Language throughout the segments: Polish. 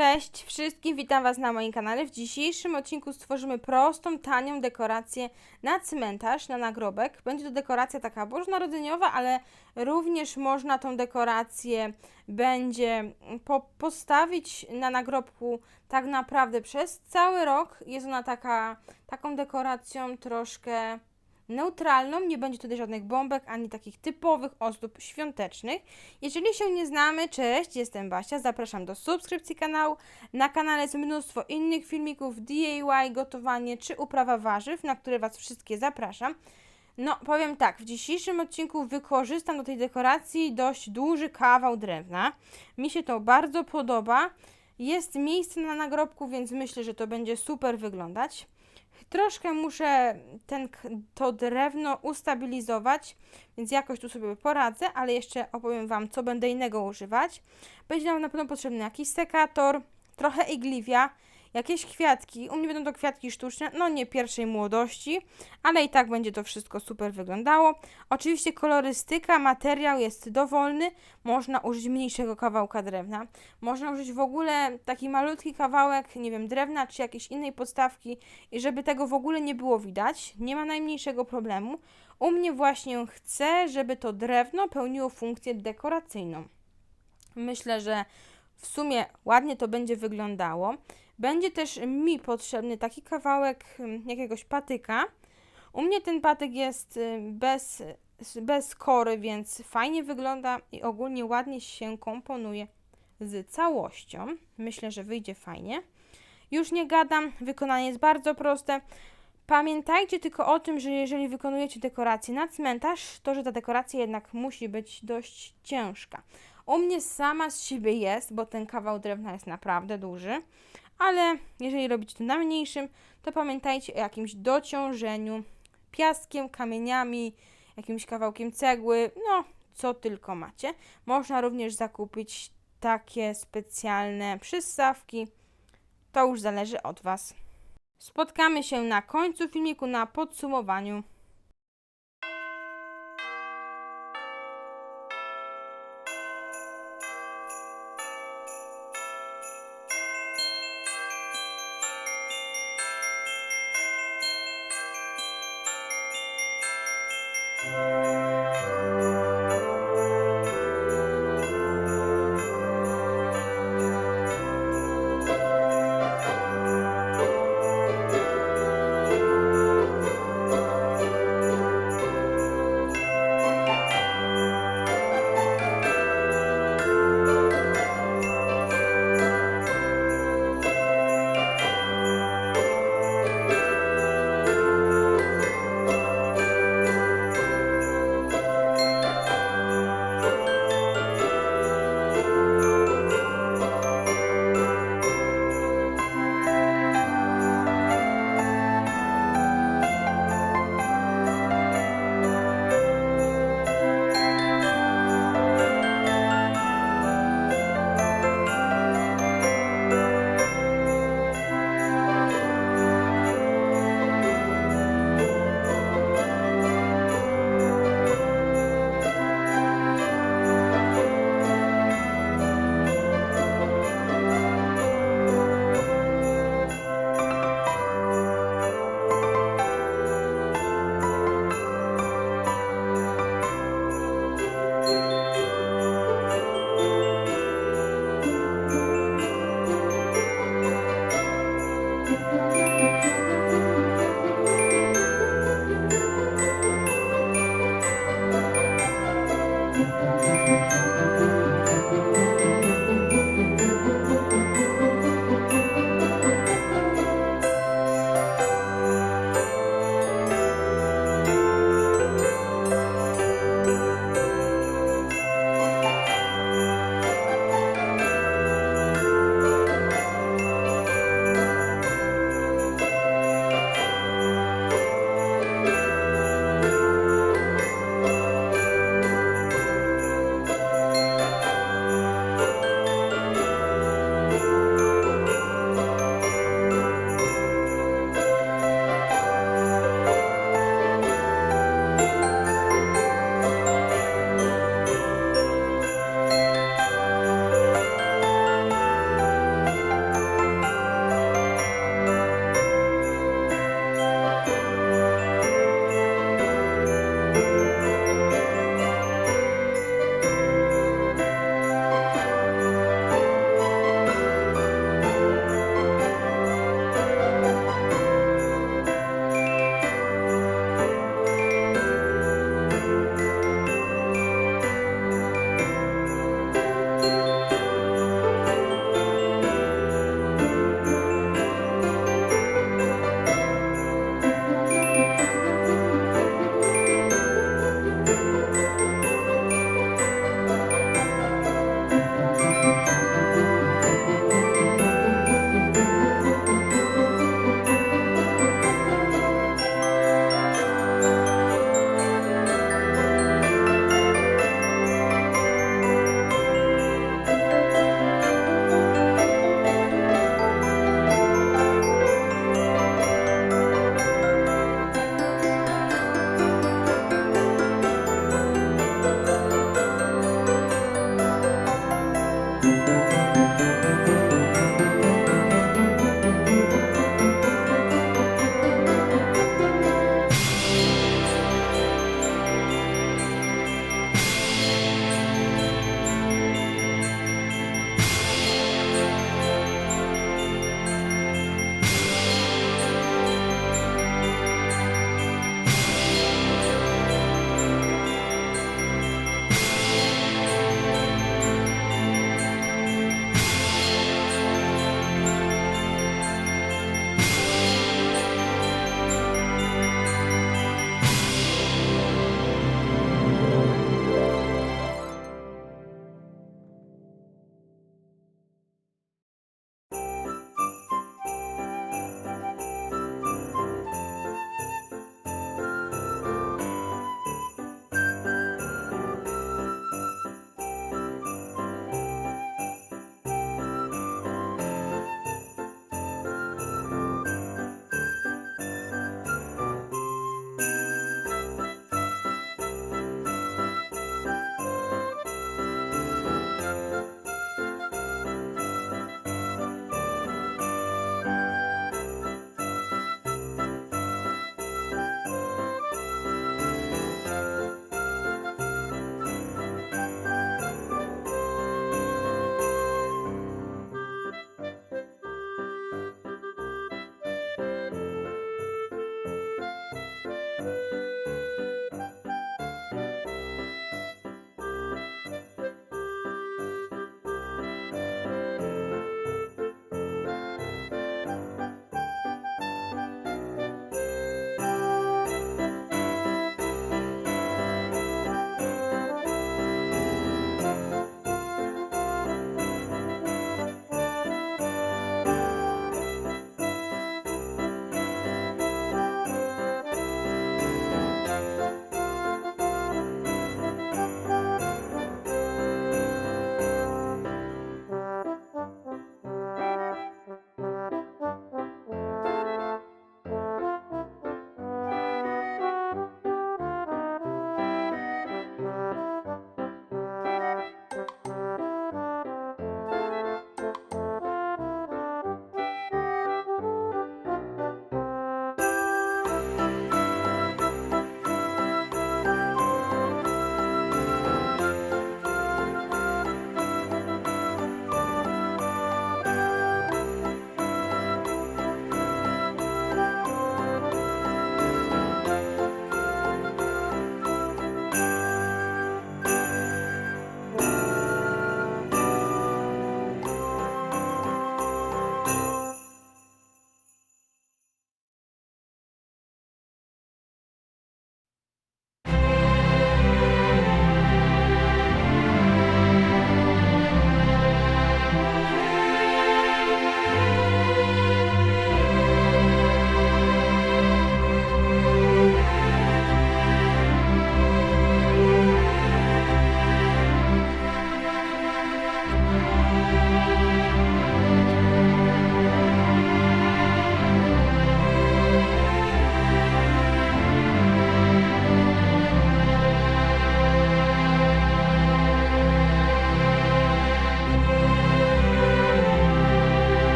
Cześć wszystkim, witam Was na moim kanale. W dzisiejszym odcinku stworzymy prostą, tanią dekorację na cmentarz, na nagrobek. Będzie to dekoracja taka bożonarodzeniowa, ale również można tą dekorację będzie po postawić na nagrobku tak naprawdę przez cały rok. Jest ona taka, taką dekoracją troszkę neutralną, nie będzie tutaj żadnych bombek, ani takich typowych ozdób świątecznych. Jeżeli się nie znamy, cześć, jestem Basia, zapraszam do subskrypcji kanału. Na kanale jest mnóstwo innych filmików, DIY, gotowanie czy uprawa warzyw, na które Was wszystkie zapraszam. No, powiem tak, w dzisiejszym odcinku wykorzystam do tej dekoracji dość duży kawał drewna. Mi się to bardzo podoba. Jest miejsce na nagrobku, więc myślę, że to będzie super wyglądać. Troszkę muszę ten, to drewno ustabilizować, więc jakoś tu sobie poradzę, ale jeszcze opowiem Wam, co będę innego używać. Będzie nam na pewno potrzebny jakiś sekator, trochę igliwia, jakieś kwiatki. U mnie będą to kwiatki sztuczne, no nie pierwszej młodości, ale i tak będzie to wszystko super wyglądało. Oczywiście kolorystyka, materiał jest dowolny, można użyć mniejszego kawałka drewna. Można użyć w ogóle taki malutki kawałek, nie wiem, drewna czy jakiejś innej podstawki i żeby tego w ogóle nie było widać, nie ma najmniejszego problemu. U mnie właśnie chcę, żeby to drewno pełniło funkcję dekoracyjną. Myślę, że w sumie ładnie to będzie wyglądało. Będzie też mi potrzebny taki kawałek jakiegoś patyka. U mnie ten patyk jest y, bez, bez kory, więc fajnie wygląda i ogólnie ładnie się komponuje z całością. Myślę, że wyjdzie fajnie. Już nie gadam, wykonanie jest bardzo proste. Pamiętajcie tylko o tym, że jeżeli wykonujecie dekorację na cmentarz, to że ta dekoracja jednak musi być dość ciężka. U mnie sama z siebie jest, bo ten kawał drewna jest naprawdę duży, ale jeżeli robicie to na mniejszym, to pamiętajcie o jakimś dociążeniu piaskiem, kamieniami, jakimś kawałkiem cegły, no co tylko macie. Można również zakupić takie specjalne przystawki. To już zależy od Was. Spotkamy się na końcu filmiku na podsumowaniu.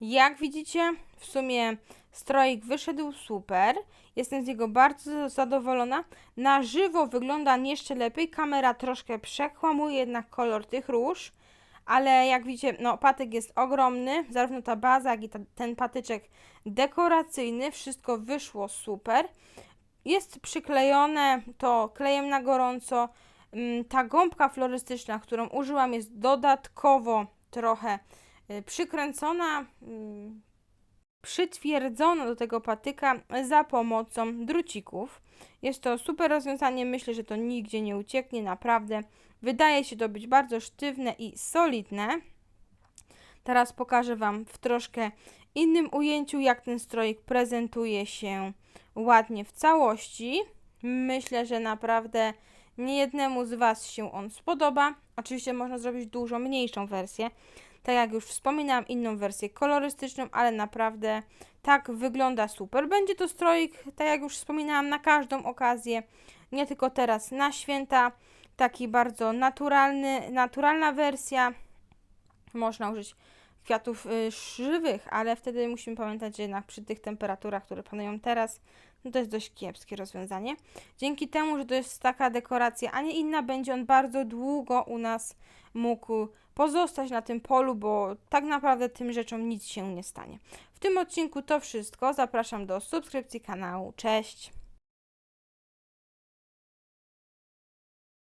Jak widzicie, w sumie stroik wyszedł super. Jestem z niego bardzo zadowolona. Na żywo wygląda jeszcze lepiej. Kamera troszkę przekłamuje jednak kolor tych róż. Ale jak widzicie, no patyk jest ogromny. Zarówno ta baza, jak i ta, ten patyczek dekoracyjny. Wszystko wyszło super. Jest przyklejone to klejem na gorąco. Mm, Ta gąbka florystyczna, którą użyłam, jest dodatkowo trochę przykręcona, mm, przytwierdzona do tego patyka za pomocą drucików. Jest to super rozwiązanie, myślę, że to nigdzie nie ucieknie, naprawdę. Wydaje się to być bardzo sztywne i solidne. Teraz pokażę Wam w troszkę innym ujęciu, jak ten stroik prezentuje się ładnie w całości. Myślę, że naprawdę niejednemu z Was się on spodoba. Oczywiście można zrobić dużo mniejszą wersję. Tak jak już wspominałam, inną wersję kolorystyczną, ale naprawdę tak wygląda super. Będzie to stroik, tak jak już wspominałam, na każdą okazję, nie tylko teraz na święta. Taki bardzo naturalny, naturalna wersja. Można użyć kwiatów y, żywych, ale wtedy musimy pamiętać, że jednak przy tych temperaturach, które panują teraz, no to jest dość kiepskie rozwiązanie. Dzięki temu, że to jest taka dekoracja, a nie inna, będzie on bardzo długo u nas mógł pozostać na tym polu, bo tak naprawdę tym rzeczom nic się nie stanie. W tym odcinku to wszystko. Zapraszam do subskrypcji kanału. Cześć!